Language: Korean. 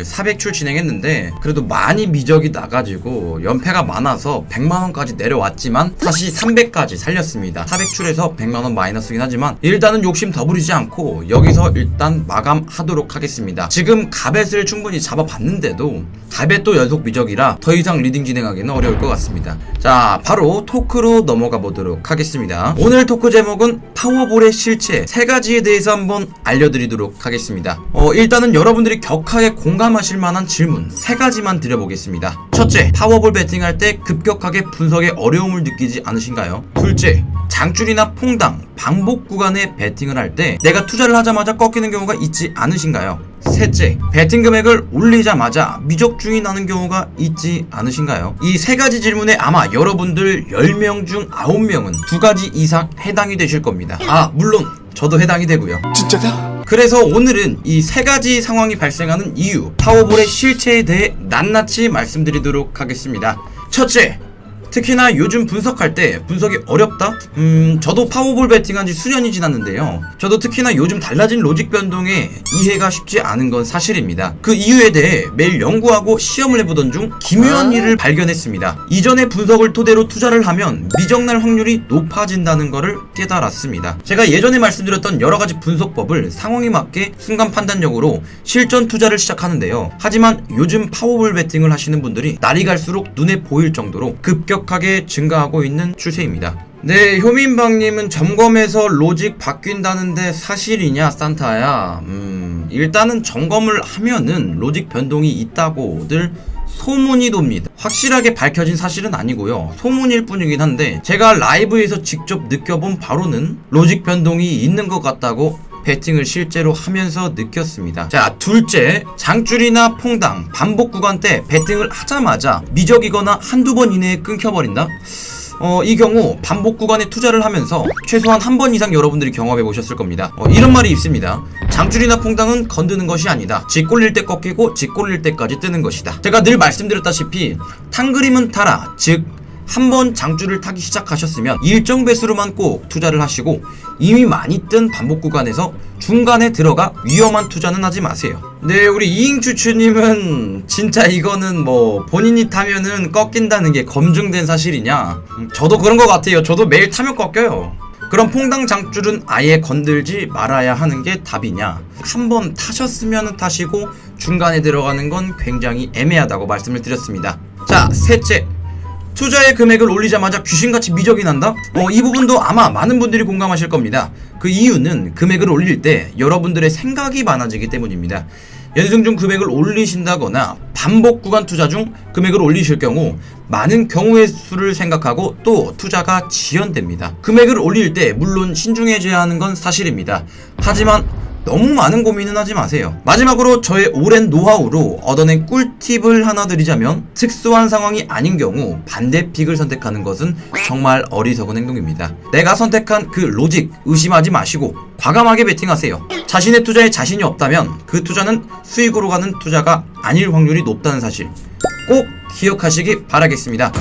오늘 400출 진행했는데 그래도 많이 미적이 나가지고 연패가 많아서 100만원까지 내려왔지만 다시 300까지 살렸습니다. 400출에서 100만원 마이너스긴 하지만 일단은 욕심 더 부리지 않고 여기서 일단 마감하도록 하겠습니다. 지금 가벳을 충분히 잡아봤는데도 가벳 또 연속 미적이라 더 이상 리딩 진행하기는 어려울 것 같습니다. 자 바로 토크로 넘어가 보도록 하겠습니다. 오늘 토크 제목은 파워볼의 실체 세 가지에 대해서 한번 알려드리도록 하겠습니다. 어, 일단은 여러분들이 격하게 공감 하실 만한 질문 세 가지만 드려보겠습니다 첫째 파워볼 배팅할 때 급격하게 분석에 어려움을 느끼지 않으신가요? 둘째 장줄이나 퐁당, 반복 구간에 배팅을 할 때 내가 투자를 하자마자 꺾이는 경우가 있지 않으신가요? 셋째, 배팅 금액을 올리자마자 미적중이 나는 경우가 있지 않으신가요? 이 세 가지 질문에 아마 여러분들 10명 중 9명은 두 가지 이상 해당이 되실 겁니다. 아, 물론 저도 해당이 되고요. 진짜다? 그래서 오늘은 이 세 가지 상황이 발생하는 이유, 파워볼의 실체에 대해 낱낱이 말씀드리도록 하겠습니다. 첫째, 특히나 요즘 분석할 때 분석이 어렵다? 음, 저도 파워볼 배팅한 지 수년이 지났는데요. 저도 특히나 요즘 달라진 로직 변동에 이해가 쉽지 않은 건 사실입니다. 그 이유에 대해 매일 연구하고 시험을 해보던 중 기묘한 일을 발견했습니다. 이전의 분석을 토대로 투자를 하면 미적날 확률이 높아진다는 것을 깨달았습니다. 제가 예전에 말씀드렸던 여러 가지 분석법을 상황에 맞게 순간 판단력으로 실전 투자를 시작하는데요. 하지만 요즘 파워볼 배팅을 하시는 분들이 날이 갈수록 눈에 보일 정도로 급격 하게 증가하고 있는 추세입니다. 네, 효민방님은 점검에서 로직 바뀐다는데 사실이냐, 산타야? 음, 일단은 점검을 하면은 로직 변동이 있다고들 소문이 돕니다. 확실하게 밝혀진 사실은 아니고요. 소문일 뿐이긴 한데 제가 라이브에서 직접 느껴본 바로는 로직 변동이 있는 것 같다고 배팅을 실제로 하면서 느꼈습니다. 자, 둘째, 장줄이나 퐁당, 반복 구간 때 배팅을 하자마자 미적이거나 한두 번 이내에 끊겨버린다? 어, 이 경우 반복 구간에 투자를 하면서 최소한 한 번 이상 여러분들이 경험해 보셨을 겁니다. 어, 이런 말이 있습니다. 장줄이나 퐁당은 건드는 것이 아니다. 집 꼴릴 때 꺾이고 집 꼴릴 때까지 뜨는 것이다. 제가 늘 말씀드렸다시피 탕그림은 타라. 즉, 한번 장줄을 타기 시작하셨으면 일정 배수로만 꼭 투자를 하시고 이미 많이 뜬 반복 구간에서 중간에 들어가 위험한 투자는 하지 마세요. 네, 우리 이잉추추님은 진짜 이거는 뭐 본인이 타면은 꺾인다는 게 검증된 사실이냐? 음, 저도 그런 것 같아요. 저도 매일 타면 꺾여요. 그럼 퐁당 장줄은 아예 건들지 말아야 하는 게 답이냐? 한번 타셨으면 타시고 중간에 들어가는 건 굉장히 애매하다고 말씀을 드렸습니다. 자, 셋째. 투자의 금액을 올리자마자 귀신같이 미적이 난다? 어, 이 부분도 아마 많은 분들이 공감하실 겁니다. 그 이유는 금액을 올릴 때 여러분들의 생각이 많아지기 때문입니다. 연승 중 금액을 올리신다거나 반복 구간 투자 중 금액을 올리실 경우 많은 경우의 수를 생각하고 또 투자가 지연됩니다. 금액을 올릴 때 물론 신중해져야 하는 건 사실입니다. 하지만 너무 많은 고민은 하지 마세요. 마지막으로 저의 오랜 노하우로 얻어낸 꿀팁을 하나 드리자면 특수한 상황이 아닌 경우 반대 픽을 선택하는 것은 정말 어리석은 행동입니다. 내가 선택한 그 로직 의심하지 마시고 과감하게 베팅하세요. 자신의 투자에 자신이 없다면 그 투자는 수익으로 가는 투자가 아닐 확률이 높다는 사실 꼭 기억하시기 바라겠습니다.